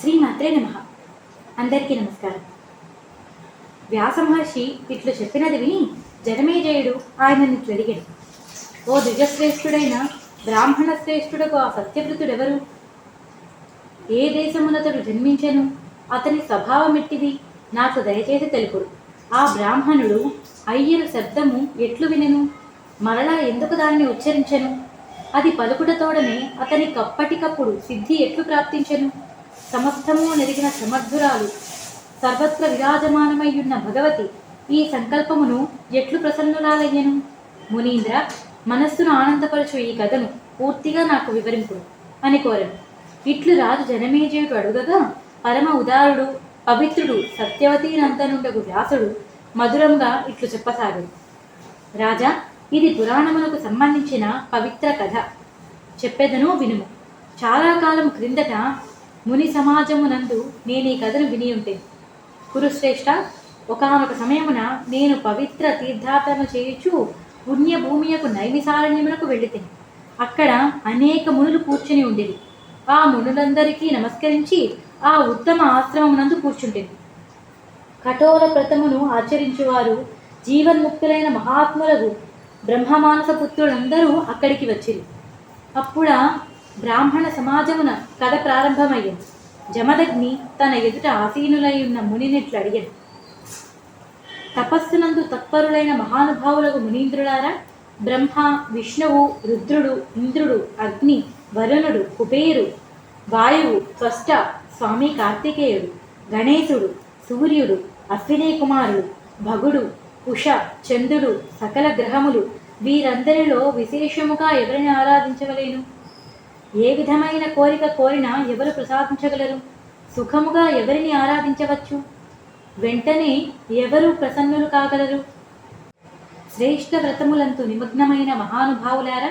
శ్రీ మాత్రే నమ. అందరికీ నమస్కారం. వ్యాస మహర్షి ఇట్లు చెప్పినది విని జనమేజయుడు ఆయనని ఇట్లు అడిగాడు ఓ ద్విజశ్రేష్ఠుడైన బ్రాహ్మణ శ్రేష్ఠుడకు ఆ సత్యవృతుడెవరు? ఏ దేశమునతడు జన్మించెను? అతని స్వభావం ఎట్టిది నాకు దయచేసి తెలుపుడు ఆ బ్రాహ్మణుడు అయ్యరు శబ్దము ఎట్లు వినెను? మరలా ఎందుకు దానిని ఉచ్చరించెను? అది పలుకుటతోడనే అతని కప్పటికప్పుడు సిద్ధి ఎట్లు ప్రాప్తించను? సమస్తము నెరిగిన సమర్థురాలు. సర్వత్ర విరాజమానమయ్యున్న భగవతి ఈ సంకల్పమును ఎట్లు ప్రసన్నురాలయ్యను? మునీంద్ర మనస్సును ఆనందపరచు ఈ కథను పూర్తిగా నాకు వివరింపుడు అని కోరను. ఇట్లు రాజు జనమేజయుడు అడుగగా పరమ ఉదారుడు పవిత్రుడు సత్యవతీనంతనుండగు వ్యాసుడు మధురంగా ఇట్లు చెప్పసాగాడు. రాజా ఇది పురాణములకు సంబంధించిన పవిత్ర కథ. చెప్పేదను వినుము. చాలా కాలం క్రిందట ముని సమాజమునందు నేను ఈ కథను విని ఉంటే. కురుశ్రేష్ట ఒకనొక సమయమున నేను పవిత్ర తీర్థాటన చేయుచు పుణ్యభూమియకు నైమిసారణ్యమునకు వెళితే అక్కడ అనేక మునులు కూర్చుని ఉండేది ఆ మునులందరికీ నమస్కరించి ఆ ఉత్తమ ఆశ్రమమునందు కూర్చుంటేది కఠోర వ్రతమును ఆచరించువారు జీవన్ముక్తులైన మహాత్ములకు బ్రహ్మమానస పుత్రులందరూ అక్కడికి వచ్చిరు. అప్పుడా బ్రాహ్మణ సమాజమున కథ ప్రారంభమయ్యింది జమదగ్ని తన ఎదుట ఆసీనులై ఉన్న మునినిట్లు అడిగాడు తపస్సునందు తత్పరులైన మహానుభావులకు మునీంద్రులారా బ్రహ్మ విష్ణువు రుద్రుడు ఇంద్రుడు అగ్ని వరుణుడు కుబేరు వాయువు త్వష్ట స్వామి కార్తికేయుడు గణేశుడు సూర్యుడు అశ్విని కుమారుడు భగుడు కుష చంద్రుడు సకల గ్రహములు వీరందరిలో విశేషముగా ఎవరిని ఆరాధించవలేను? ఏ విధమైన కోరిక కోరినా ఎవరు ప్రసాదించగలరు? సుఖముగా ఎవరిని ఆరాధించవచ్చు? వెంటనే ఎవరు ప్రసన్నులు కాగలరు? శ్రేష్ఠ వ్రతములంతు నిమగ్నమైన మహానుభావులారా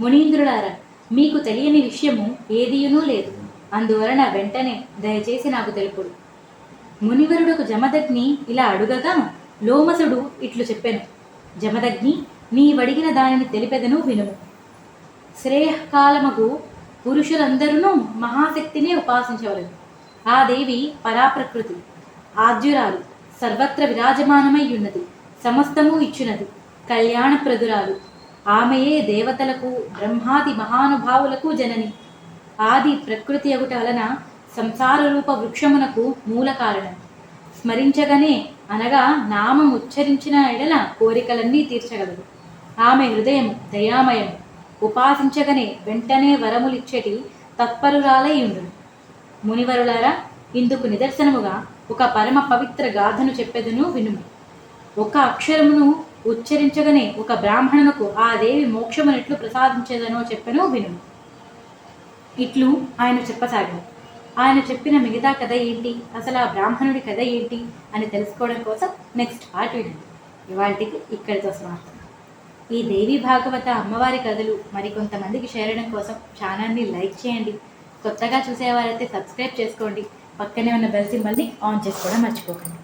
మునీంద్రులారా మీకు తెలియని విషయము ఏదియునూ లేదు. అందువలన వెంటనే దయచేసి నాకు తెలుపుడు. మునివరుడకు జమదగ్ని ఇలా అడుగగా లోమసుడు ఇట్లు చెప్పాను. జమదగ్ని నీవడిగిన దానిని తెలిపెదను వినుము. శ్రేయకాలమగు పురుషులందరూ మహాశక్తిని ఉపాసించవలను ఆ దేవి పరాప్రకృతి ఆద్యురాలు సర్వత్ర విరాజమానమై ఉన్నది సమస్తము ఇచ్చునది కళ్యాణప్రదురాలు. ఆమెయే దేవతలకు బ్రహ్మాది మహానుభావులకు జనని. ఆది ప్రకృతి అగుట వలన సంసారరూప వృక్షమునకు మూల కారణం. స్మరించగానే అనగా నామం ఉచ్చరించిన ఎడల కోరికలన్నీ తీర్చగలదు. ఆమె హృదయం దయామయము. ఉపాసించగనే వెంటనే వరములిచ్చేటి తత్పరురాలై ఉండు మునివరులారా ఇందుకు నిదర్శనముగా ఒక పరమ పవిత్ర గాథను చెప్పెదను వినుము. ఒక అక్షరమును ఉచ్చరించగనే ఒక బ్రాహ్మణునకు ఆ దేవి మోక్షమునెట్లు ప్రసాదించేదనో చెప్పెను వినుము. ఇట్లు ఆయన చెప్పసాగారు. ఆయన చెప్పిన మిగతా కథ ఏంటి? అసలు ఆ బ్రాహ్మణుడి కథ ఏంటి? అని తెలుసుకోవడం కోసం నెక్స్ట్ పార్ట్ వినండి. ఇవాళకి ఇక్కడితో సమాప్తం. ఈ దేవి భాగవత అమ్మవారి కథలు మరికొంతమందికి చేరడం కోసం ఛానల్ని లైక్ చేయండి. కొత్తగా చూసేవారైతే సబ్స్క్రైబ్ చేసుకోండి. పక్కనే ఉన్న బెల్ సింబల్ని ఆన్ చేసుకోవడం మర్చిపోకండి.